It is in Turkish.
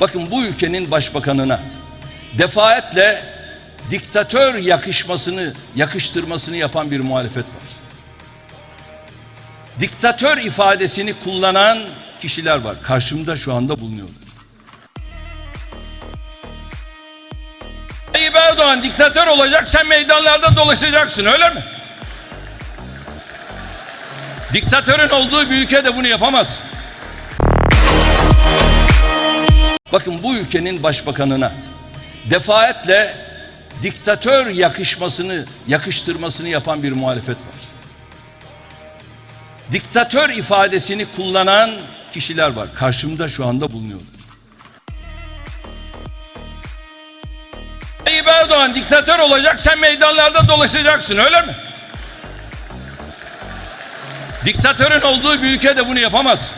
Bakın bu ülkenin başbakanına defaatle diktatör yakışmasını, yakıştırmasını yapan bir muhalefet var. Diktatör ifadesini kullanan kişiler var. Karşımda şu anda bulunuyorlar. Tayyip Erdoğan diktatör olacak sen meydanlarda dolaşacaksın öyle mi? Diktatörün olduğu bir ülkede bunu yapamaz. Bakın bu ülkenin başbakanına defaatle diktatör yakışmasını, yakıştırmasını yapan bir muhalefet var. Diktatör ifadesini kullanan kişiler var. Karşımda şu anda bulunuyorlar. Tayyip Erdoğan diktatör olacak sen meydanlarda dolaşacaksın öyle mi? Diktatörün olduğu bir ülkede bunu yapamaz.